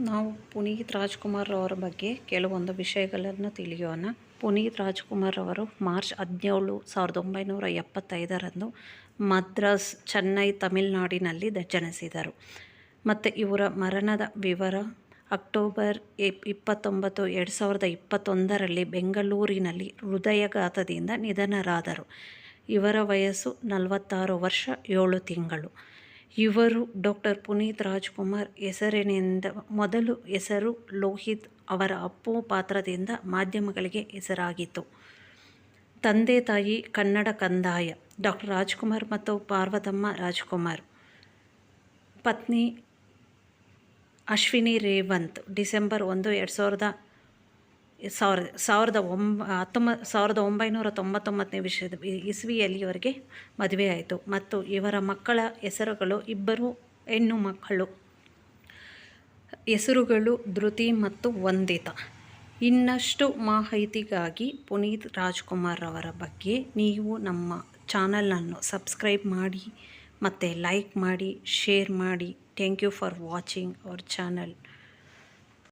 ನಾವು ಪುನೀತ್ ರಾಜ್ಕುಮಾರ್ ಅವರ ಬಗ್ಗೆ ಕೆಲವೊಂದು ವಿಷಯಗಳನ್ನು ತಿಳಿಯೋಣ. ಪುನೀತ್ ರಾಜ್ಕುಮಾರ್ ಅವರು ಮಾರ್ಚ್ ಹದಿನೇಳು ಸಾವಿರದ ಒಂಬೈನೂರ ಎಪ್ಪತ್ತೈದರಂದು ಮದ್ರಾಸ್, ಚೆನ್ನೈ, ತಮಿಳುನಾಡಿನಲ್ಲಿ ಜನಿಸಿದರು. ಮತ್ತು ಇವರ ಮರಣದ ವಿವರ ಅಕ್ಟೋಬರ್ ಇಪ್- ಇಪ್ಪತ್ತೊಂಬತ್ತು, ಎರಡು ಸಾವಿರದ ಇಪ್ಪತ್ತೊಂದರಲ್ಲಿ ಬೆಂಗಳೂರಿನಲ್ಲಿ ಹೃದಯಾಘಾತದಿಂದ ನಿಧನರಾದರು. ಇವರ ವಯಸ್ಸು ನಲವತ್ತಾರು ವರ್ಷ ಏಳು ತಿಂಗಳು. ಇವರು ಡಾಕ್ಟರ್ ಪುನೀತ್ ರಾಜ್ಕುಮಾರ್ ಹೆಸರಿನಿಂದ ಮೊದಲು ಹೆಸರು ಲೋಹಿತ್ ಅವರ ಅಪ್ಪು ಪಾತ್ರದಿಂದ ಮಾಧ್ಯಮಗಳಿಗೆ ಹೆಸರಾಗಿತ್ತು. ತಂದೆ ತಾಯಿ ಕನ್ನಡ ಕಂದಾಯ ಡಾಕ್ಟರ್ ರಾಜ್ಕುಮಾರ್ ಮತ್ತು ಪಾರ್ವತಮ್ಮ ರಾಜ್ಕುಮಾರ್. ಪತ್ನಿ ಅಶ್ವಿನಿ ರೇವಂತ್, ಡಿಸೆಂಬರ್ ಒಂದು, ಎರಡು ಸಾವಿರದ ಸಾವಿರ ಸಾವಿರದ ಒಂಬ, ಹತ್ತೊಂಬ, ಸಾವಿರದ ಒಂಬೈನೂರ ತೊಂಬತ್ತೊಂಬತ್ತನೇ ವಿಷಯದ ಇಸ್ವಿಯಲ್ಲಿ ಇವರಿಗೆ ಮದುವೆಯಾಯಿತು ಮತ್ತು ಇವರ ಮಕ್ಕಳ ಹೆಸರುಗಳು ಇಬ್ಬರು ಹೆಣ್ಣು ಮಕ್ಕಳು. ಹೆಸರುಗಳು ಧೃತಿ ಮತ್ತು ವಂದಿತ. ಇನ್ನಷ್ಟು ಮಾಹಿತಿಗಾಗಿ ಪುನೀತ್ ರಾಜ್ಕುಮಾರ್ ಅವರ ಬಗ್ಗೆ ನೀವು ನಮ್ಮ ಚಾನಲನ್ನು ಸಬ್ಸ್ಕ್ರೈಬ್ ಮಾಡಿ, ಮತ್ತು ಲೈಕ್ ಮಾಡಿ, ಶೇರ್ ಮಾಡಿ. Thank you for watching our channel.